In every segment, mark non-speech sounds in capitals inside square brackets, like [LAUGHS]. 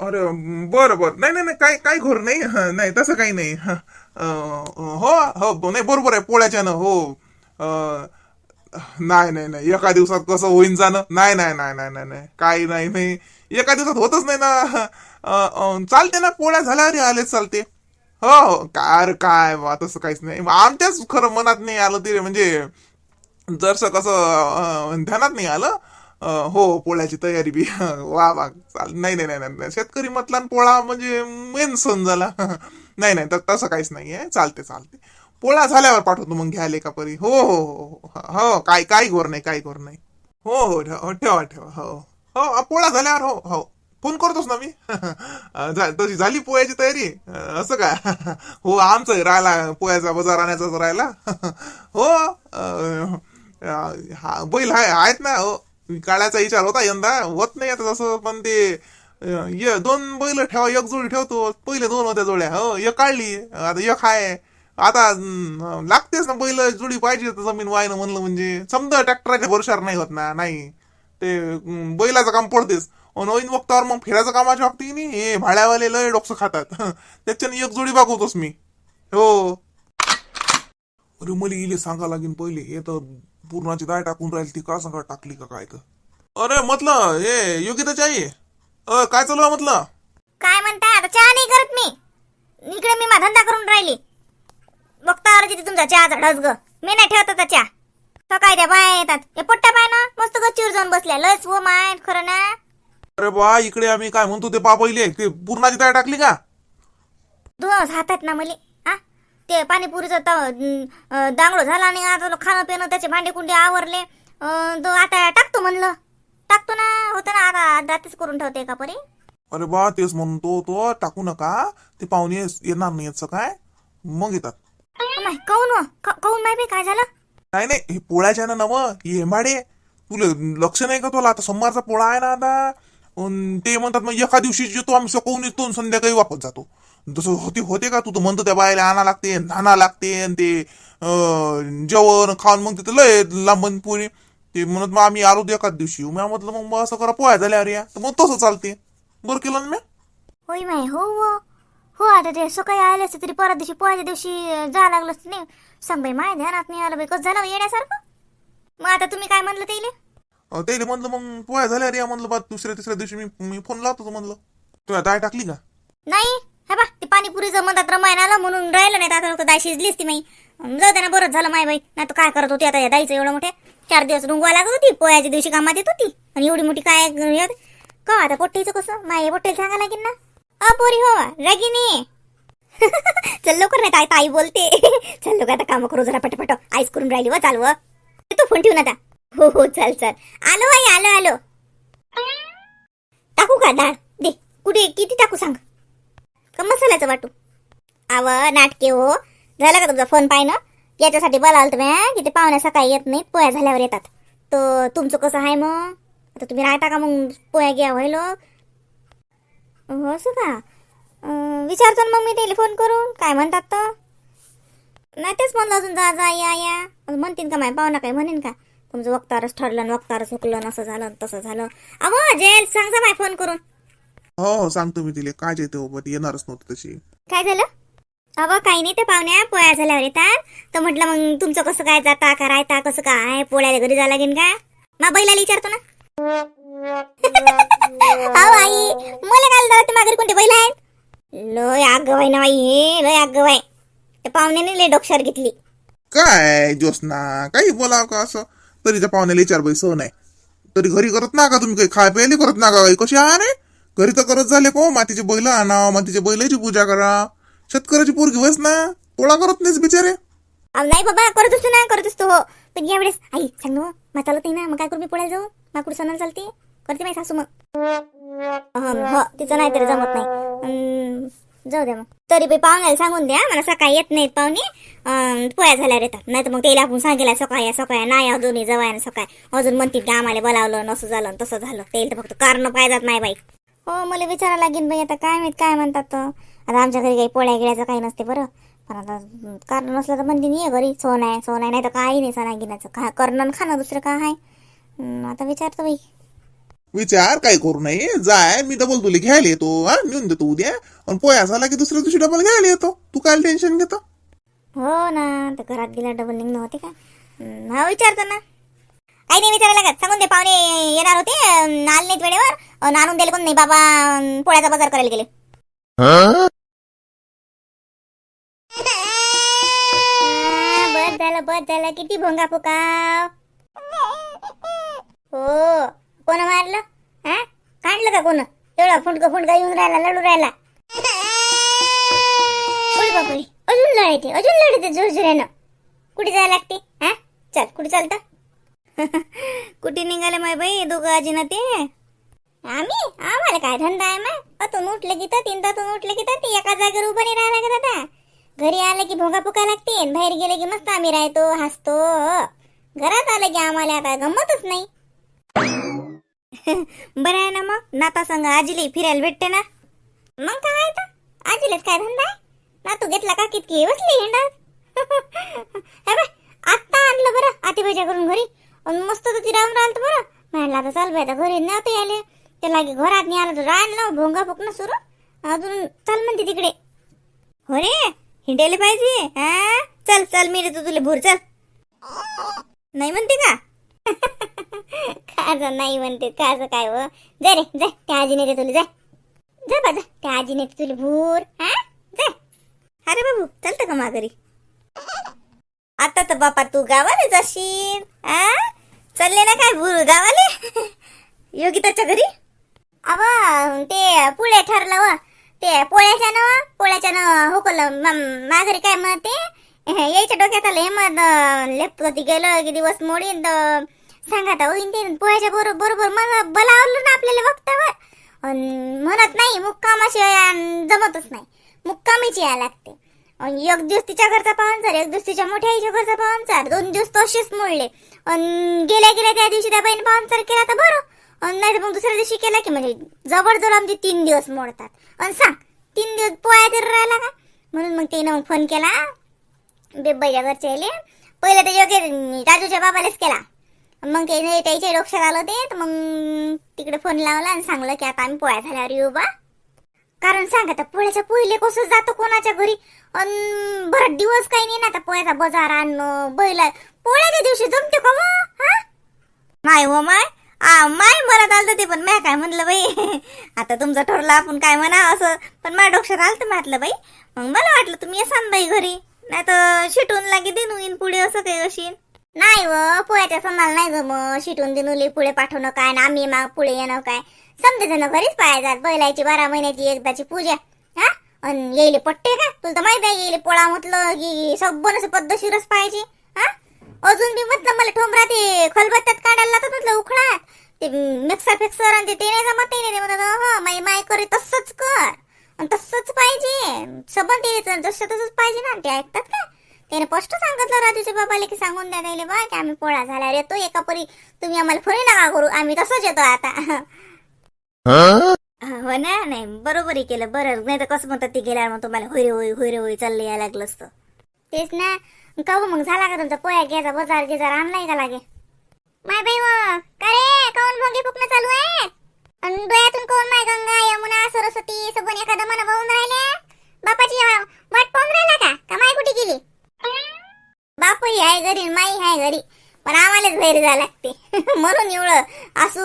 अरे बरं बरं. नाही नाही नाही काय काय घोर नाही. हं, नाही तसं काही नाही. हं, अं, हो हो नाही बरोबर आहे पोळ्याच्यानं हो. अं, नाही नाही नाही. एका दिवसात कसं होईन जाणं? नाही नाही नाही नाही नाही नाही. काही नाही नाही. एका दिवसात होतच नाही ना. अं, अं, चालते ना पोळ्या झाल्या अरे आलेच चालते. हो हो. काय अरे काय बा तसं काहीच नाही. आमच्याच खरं मनात नाही आलं ते म्हणजे जरसं कसं अं, ध्यानात नाही आलं. हो पोळ्याची तयारी बी. [LAUGHS] वा वा. चाल नाही नाही नाही नाही, नाही. शेतकरी मतला पोळा म्हणजे मेन सण झाला. [LAUGHS] नाही नाही तर तसं काहीच नाही आहे चालते चालते. पोळा झाल्यावर पाठवतो मग घ्यायला का परी हो हो हो हो. हो, हो काय काही घोर नाही काय घोर नाही. हो हो ठेवा हो, ठेवा ठेवा. हो हो पोळा झाल्यावर हो हो. फोन करतोस ना मी? [LAUGHS] झा- तशी झाली पोळ्याची तयारी? असं काय हो आमचं राहिला पोळ्याचा बाजार आणायचाच राहिला. हो हा बैल आहेत ना? हो. काळाचा विचार होता यंदा. होत नाही आता तसं पण ते ये दोन बैल ठेवा एक जोडी ठेवतो. पहिले दोन होत्या जोड्या. हो एक काढली. आता एक आहे आता लागतेच ना बैल जोडी पाहिजे जमीन वायनं म्हणलं म्हणजे. समजा ट्रॅक्टरच्या भरोशावर नाही होत ना नाही. ते बैलाचं काम पडतेच. नवीन वक्तावर मग फिरायचं कामाच्या वागते की नाही. हे भाड्यावाले लय डोकसं खातात. [LAUGHS] त्याच्याने एक जोडी बघवतोस मी. हो. अरे मला इले सांगा लागेल पहिले. हे तर पूर्णाची डाळ टाकून राहील ती का सांगा टाकली का काय तर? अरे म्हटलं हे योग्यताची आई? अ काय चालू आहे म्हटलं काय म्हणताय? आता चहा नाही करत मी. इकडे मी धंदा करून राहिली. बघता तिथे तुमचा चहाचा ढस ग. मी नाही ठेवत आता चहा. सकाळी त्या बाया येतात? हे पोट्ट्या पाय ना मस्त गच्चीवर जाऊन बसल्या. लस हो माय खरं ना? अरे बा इकडे आम्ही काय म्हणतो ते पा पहिले ते पूर्णाची डाळ टाकली का? दोन हातात ना मले. ते पाणीपुरीचं दांगडो झाला आणि आता खाणं पिणं त्याचे भांडे कुंडे आवरले. तो आता टाकतो म्हणलं. टाकतो ना होतं ना आता रात्रीच करून ठेवते का परी? अरे बा तेच म्हणतो तो टाकू नका. ते पाहुणे येणार नाही याचं काय? मग येतात. माय काऊन? का- काऊन माय बे काय झालं? नाही नाही हे पोळ्याच्या ना नव हे हेंबाडे. तुला लक्ष नाही का तुला? आता सोमवारचा पोळा आहे ना आता. ते म्हणतात मग एका दिवशी येतो आम्ही सकाळून येतो संध्याकाळी वापस जातो. जसं होते होते का तू? तर म्हणतो त्या बायला आणा लागते धाना लागते आणि ते जेवण खाऊन मग तिथं लय लांबन पुरी. ते म्हणत मग आम्ही आलो एकाच दिवशी. मी म्हटलं मग मग असं करा पोळ्या झाल्यावर या तर मग तसं चालते. बरं केलं ना मी? होय माय हो हो. हो आता ते सकाळी आले असते तरी परत दिवशी पोहायच्या दिवशी जा लागलं असतं नाही. सांग बाई माय ध्यानात नाही आलं बाई. कसं झालं येण्यासारखं? मग आता तुम्ही काय म्हणलं ते त्याला म्हणलं मग पोळ्या झाल्यावर या म्हणलं बा दुसऱ्या तिसऱ्या दिवशी मी मी फोन लावतो म्हणलं. तुला डाळ टाकली का? नाही. हे बा ते पाणीपुरीचं म्हणतात रमायण आलं म्हणून राहिलं नाही आता फक्त दाय शिजलीच ती माई जाऊ दे बरंच झालं माय बाई. नाही तर काय करत होती आता या दाईचं एवढं मोठ्या चार दिवस रुंगवा लागत होती पोयाच्या दिवशी कामात येत होती. आणि एवढी मोठी काय का आता पोट्टीचं कसं? माय पोट्टेल सांगा लागेल ना. अ पोरी हो रागिनी. [LAUGHS] चल लवकर नाही ताई ताई बोलते. [LAUGHS] चल लवकर आता काम करू जरा पटपट. आईस करून राहिली व चालव तू फोन ठेवून आता. हो हो चल चल. आलो आई आलो आलो. टाकू का डाळ दे. कुठे? किती टाकू सांग? का मसाल्याचं वाटू? आव नाटके हो. झालं का तुमचा फोन पाहिनं ना याच्यासाठी बोलाल तुम्ही की ते पाहुण्या सकाळी येत नाहीत पोया झाल्यावर येतात. तर तुमचं कसं आहे मग? आता तुम्ही राहता का मग पोया घ्या व्हायलो? हो असं का? विचारतो ना मग मी त्याला फोन करून. काय म्हणतात तर? नाही तेच म्हणलं अजून जा जा या या. म्हणतीन म्हणतील का माय पाहुणा काय म्हणेन का? तुमचं वक्तारच ठरलं वक्तारच हुकलं असं झालं तसं झालं. अहो जेल सांग माय फोन करून. हो हो सांगतो मी तिला. काय जेते हो ती येणारच नव्हती तशी. काय झालं? अगं काही नाही ते पाहुण्या पोळ्या झाल्यावर येतात तर. म्हटलं मग तुमचं कसं काय जाता का राहता कसं काय? पोळ्याला घरी जा लागेल का? मा बैलाला विचारतो ना. [LAUGHS] अहो आई मला काय झालं ते माघारी कोणते बैल आहेत? लय आगवाय ना बाई हे लय आगवाय त्या पाहुण्याने लय डोक्षार घेतली. काय ज्योत्ना काही बोलाव का असं? तरी त्या पाहुण्याला विचार बाई सह नाही. तरी घरी करत ना का तुम्ही काही. खाय प्यायला करत ना का काही. कशी आहे घरी तर करत झाले पाहू मातीचे बैल आणा मातीच्या बैलाची पूजा करा. शेतकऱ्याची पोरगी होईस ना पोळा करत नाहीस बिचारे. अहो नाही बाबा करत असतो ना करत असतो हो पण यावेळेस आई सांग ना चालत नाही ना मग काय करू मी पोळ्याला जाऊ? माकूड सणाला चालते. करते माहिती सासू मग. अहं, हो तिचं नाही तरी जमत नाही. अं, जाऊ द्या मग. तरी बाई पाहुण्याला सांगून द्या मला सकाळी येत नाहीत पाहुणे. अं, पोळ्या झाल्यावर येतात नाही तर मग त्याला आपण सांगितलं सकाळी या, सकाळी नाही अजूनही जवळ सकाळी. अजून म्हणतील की आम्हाला बोलावलं नसं झालं आणि तसं झालं. त्याला तर फक्त कारण पाहिजेत नाही बाई. हो मला विचारायला लागेल बाई आता काय माहीत काय म्हणतात. आता आमच्या घरी काही पोळ्या गिळ्याचं काही नसते बरं. पण आता कारण नसलं तर म्हणते ये घरी. सोन आहे सोन आहे नाही तर काही नाही सणा गिण्याचं खा करणं खाणं दुसरं काय आहे? आता विचारतो बाई. विचार काय करू नये. जाय मी डबल तुला घ्यायला येतो हा? नेऊन देतो उद्या. आणि पोया झाला की दुसऱ्या दिवशी डबल घ्यायला येतो. तू काय टेन्शन घेतो? हो ना तर घरात गेल्या डबल निघणं होते का? हं, विचारतो ना. काही नाही विचारायला लागत. सांगून दे पाहुणे येणार होते आले नाहीत वेळेवर. अन् आणून दिले कोण नाही बाबा पोळ्याचा बाजार करायला गेले. आ, बस झालं बस झालं किती भोंगा फुकाव हो कोण मारलं? हा? काढलं का कोण? एवढा फुंडक फुंडका येऊन राहिला लढू राहिला. बोल बापरे अजून लढायचे अजून लढायचे जोर कुठे जायला लागते? हा? चल कुठे चालतं? [LAUGHS] कुठे निघाले माय बाई दोघं आजी ना ते? आम्ही? आम्हाला काय धंदा आहे मग? अतून उठलं की तीन तातून उठलं की ती एका जागेवर उभं नाही राहायला लागत आता घरी आलं की भोगा पुका लागते बाहेर गेले की मस्त आम्ही राहतो हसतो. घरात आलं की आम्हाला आता गमतच नाही. [LAUGHS] बरं आहे ना मग? नाता संग आजीला फिरायला भेटते ना? मग काय आहे तर? आजीलाच काय धंदा आहे? ना तू घेतला का कितकी बसली हिंडा [LAUGHS] हे बाय आत्ता आणलं बरं आतीबाईच्या करून घरी. मस्त तर ती राहून राहिलं बरं. म्हणलं आता चाल बाई घरी नव्हते आले त्या लागे घरात नाही आला तर राहिलं भोंगा फुकणं सुरू. अजून चल म्हणते तिकडे. हो रे हिंडायला पाहिजे. हा चल चल मी देतो तुला भूर चल. नाही म्हणते का? [LAUGHS] काज नाही म्हणते काज काय व जा रे जा त्या आजीने रे तुला जा. जा बा जा त्या आजीने तुला भूर. हा जा. अरे बाबू चलतं का माघारी? आता तर बापा तू गावाला जाशील. आ? चालले ना काय भूर गावाले? [LAUGHS] योगिताच्या घरी? अव ते पुढे ठरलं व. ते पोळ्याच्या न पोळ्याच्या न हुकलं माघारी काय म्हणते यायच्या डोक्यात आलं हे मग लेपती गेलं की दिवस मोडीन तर सांगा तर होईन ते. पोळ्याच्या बरोबर बरोबर मग बलावलं ना आपल्याला वक्तावर. अन म्हणत नाही मुक्कामाशिवाय जमतच नाही. मुक्कामीची यायला लागते. एक दिवस तिच्या घरचा पाहुणचार एक दिवस तिच्या मोठ्या आईच्या घरचा पाहुणचार. दोन दिवस तो मोडले. अन गेल्या गेल्या त्या दिवशी त्या बाईने पाहुणचार केला तर बरं. नाही तर मग दुसऱ्या दिवशी केला की म्हणजे जवळजवळ आमचे तीन दिवस मोडतात. अन सांग तीन दिवस पोळ्या तर राहिला का? म्हणून मग तिनं फोन केला. बेबाईच्या घरचे आले. पहिले तर योग्य राजूच्या बाबालाच केला. मग ते त्याच्या डोक्षात आलं ते तर मग तिकडे फोन लावला आणि सांगलं की आता आम्ही पोळ्या झाल्यावर येऊ बा. कारण सांग आता पोळ्याच्या पहिले कसं जातो कोणाच्या घरी? अन बरं दिवस काही नाही ना आता पोळ्याचा बाजार आणणं बैला पोळ्याच्या दिवशी जमते का मग हा? नाही हो माय. माय म्हणत आलं ते पण. मॅ काय म्हणलं बाई? [LAUGHS] आता तुमचं ठरलं आपण काय म्हणा असं. पण माझ्या डोक्षात आलं तर म्हटलं बाई. मग मला वाटलं तुम्ही असाल बाई घरी. नाही तर शिटून लागे देणू येईन पुढे असं काही अशी. नाही व पोळ्याच्या सणाला नाही जम शिटून दिनुली पुढे पाठवणं काय ना आम्ही मग पुढे येणं काय? समजे जण घरीच पाया जात. बारा महिन्याची एकदाची पूजा. हा? आणि येईले पट्टे का तुला तर माहीत आहे येईले पोळा म्हटलं की सबन पद्धतशीरच पाहिजे अजून बी म्हटलं मला ठोंबरा ते खलबत्त्यात काढायला लागत म्हटलं उखळात. ते मिक्सर फिक्सर आणि ते ते नाही जमत ते नाही म्हणत हा माई माय करे तसंच कर. आणि तसंच पाहिजे. सबन ते जसं तसंच पाहिजे ना. ते ऐकतात का त्याने स्पष्ट सांगितलं राजूच्या बाबाला की सांगून द्या त्याला बा की आम्ही पोळा झाल्यावर येतो एका परी तुम्ही आम्हाला फोन नका करू. आम्ही तसंच येतो आता. हो? ना? नाही बरोबरही केलं. बरं नाही तर कसं म्हणतात ते गेल्यावर मग तुम्हाला होय रे होय होय रे होय चाललं यायला लागलं असतं. तेच ना. का मग झाला का तुमचा पोया घ्यायचा बजार गेजार आणलाय का लागे? माय बाई व का रे? काऊन भोंगे फुकणं चालू आहे? अन डोळ्यातून कोण माय गंगा यमुना सरस्वती सबन एखादं मन वाहून राहिले बापाची वाट पाहून राहिला का? का माय कुठे गेली? बापही आहे घरी माई आहे घरी. पण आम्हालाच बाहेर जायला लागते. [LAUGHS] म्हणून एवढं असू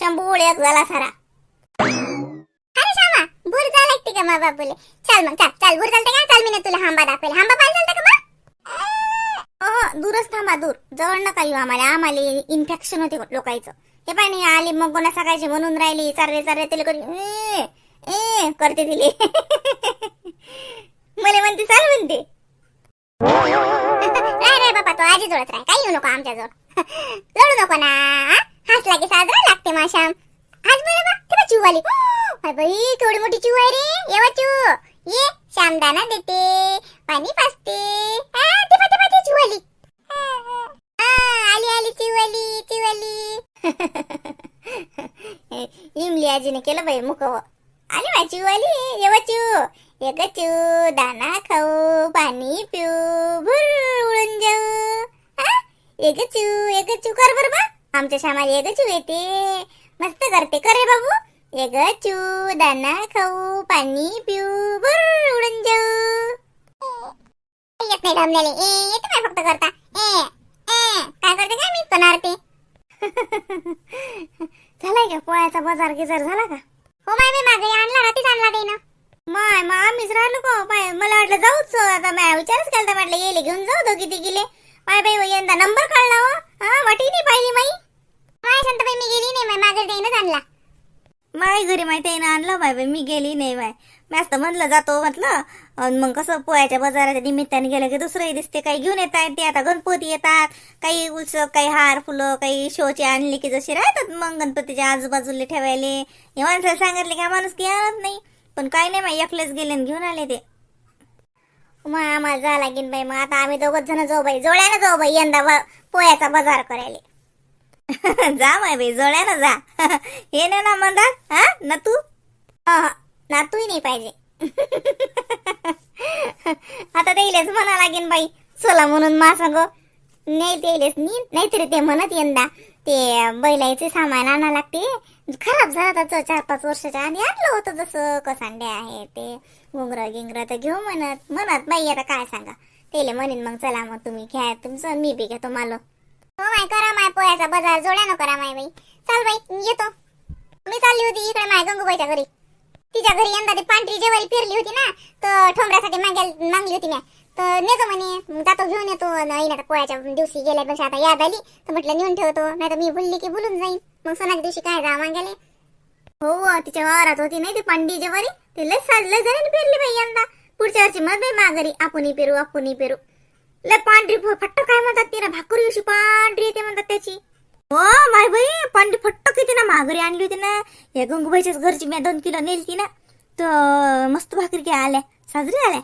शंभू एक झाला सारा. अरे श्यामा भूर जा लागते का मा बापूले? चल मग चल चल भूर चालते का? चल मी ना तुला हांबा दाखवेल. हांबा पाहिजे दूरच थांबा दूर. जवळ नका येऊ आम्हाला. आम्हाला इन्फेक्शन होते लोकांचं. हे पाय नाही मग कोणा सकाळचे म्हणून राहिले चारले चारले तिला कधी "ए, ए" करते तिले. [LAUGHS] मला म्हणते चाल म्हणते. [LAUGHS] नाही नाही बाबा तो आजी जोडत राय काही येऊ नको आमच्या जवळ लढू [LAUGHS] नको ना हा? हसला की साजरा लागते माशा आज बरं बा चिव आली हो, बाई थोडी मोठी चिव आहे रे. येवा चिव ये श्यामदाना देते. पाणी पाजते हा, ते पा ते पा ते चिव आली हा, आली आली चिव आली चिव आली इमली आजीने केलं बाई मुकव आली वा चिव आली ये वा चिव दाना खाऊ पाणी पिऊ भुर उडून जाऊ. हा? गचू ये गचू कर बर बा. आमच्या श्यामाला ये गचू येते. मस्त करते करे बाबू. ये ग दाना खाऊ पाणी पिऊ भुर उडून जाऊ. येत नाही डमलेले ए येते काय फक्त करता. ए ए काय करते काय मी पणार ते [LAUGHS] झालाय का? पोळ्याचा बाजार गिजार झाला का? हो बाय मी मागे आणला रात्रीच आणला ते ना माय मग आम्हीच राहिलो का? पाय मला वाटलं जाऊच आता मी विचारच केला म्हटलं येले घेऊन जाऊ दोघी तिघीले. पाय बाई यंदा नंबर काढला हो. हा वाटी नाही पाहिली माई. माय शांतबाई मी गेली नाही माय मागे देईनच आणला. माय घरी माहिती आहे ना आणलं बाय बाई मी गेली नाही बाय मी असं म्हणलं जातो म्हटलं. मग कसं पोळ्याच्या बाजाराच्या निमित्ताने गेलं की दुसरंही दिसते काही घेऊन येतात ते. आता गणपती येतात काही उत्सव काही हार फुलं काही शोचे आणले की जसे राहतात मग गणपतीच्या आजूबाजूला ठेवायले. हे माणसाला सांगितले की माणूस की आणत नाही. पण काही नाही माय एकलेच गेले आणि घेऊन आले ते. मग आम्हाला जा लागेल बाई मग आता आम्ही दोघंच जण जाऊ बाई. जोड्यानं जाऊ बाई यंदा ब- पोळ्याचा बाजार करायला. [LAUGHS] जा माय बाई जोड्यानं जा. [LAUGHS] हे ना ना म्हणतात हा? ना तू ना तूही नाही पाहिजे. [LAUGHS] आता त्याईलेच म्हणा लागेन बाई. चला म्हणून मा सांग नाही त्याईलेच नी नाहीतरी ते म्हणत यंदा. ते बैलाचे सामान आणा लागते. खराब झाला तर चार पाच वर्षाच्या आधी आणलं होतं जसं कसांडे आहे ते. घुंगर गिंगर तर घेऊ म्हणत म्हणत बाई आता काय सांगा. त्याला म्हणेन मग चला मग तुम्ही घ्या तुमचं मी बी घेतो मालो हो माय करा माय पोह्याचा बाजार जोड्यानं करा माय बाई. चाल बाई येतो. मी चालली होती इकडे माय गंगूबाईच्या घरी. तिच्या घरी यंदा ती पांढरी जेवारी फिरली होती ना तर ठोंबऱ्यासाठी मागायला मागली होती मी तर नेतो म्हणे जातो घेऊन येतो. नाही आता पोळ्याच्या दिवशी गेल्यापेक्षा आता याद आली तर म्हटलं नेऊन ठेवतो नाही तर मी भुलली की भुलून जाईन. मग सोनाच्या दिवशी काय जा मागायला? हो, हो तिच्या वावरात होती नाही ती पांडी जेवारी. ते लय साजलं लय फिरली पेरली बाई यंदा. पुढच्या वर्षी मग बाई माघारी आपणही पेरू आपणही पेरू. लय पांढरी फट्ट काय म्हणतात ती ना भाकरी अशी पांढरी येते म्हणतात त्याची. हो माय बाई पांढरी फट्ट किती ना महागरी आणली होती ना. या गंगूबाईच्याच घरची मी दोन किलो नेलती ना. तर मस्त भाकरी काय आल्या? साजरी आल्या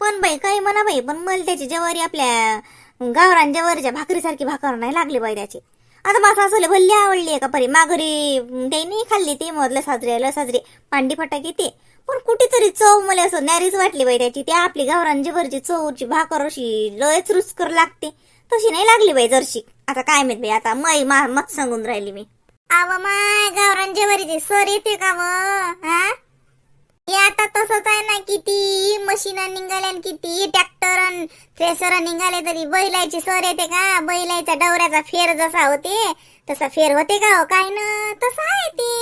पण बाई काही म्हणा बाई पण मला त्याची जवारी आपल्या गावरान जवारीच्या भाकरीसारखी भाकर नाही लागली बाई त्याची. आता मला असं भल्ली आवडली आहे का परी. माघरी ते नाही खाल्ली ते मधलं साजरी आलं साजरी. पांडी फटाके ते पण कुठेतरी चव मला असं नॅरीच वाटली बाई त्याची. त्या आपली गावरांची भरची चवची भाकर अशी लयच रुचकर लागते. तशी नाही लागली बाई जरशी. आता काय माहीत बाई आता मै मा मत सांगून राहिली मी. आव माय गावरान भरीची सर येते का मग हा? हे आता तसंच आहे ना किती? मशीन निघाल्या आणि किती? ट्रॅक्टर थ्रेसर निघाले तरी बैलायची सर येते का? बैलायचा डवऱ्याचा फेर जसा होते तसा फेर होते का हो? काय ना? तसं आहे ते.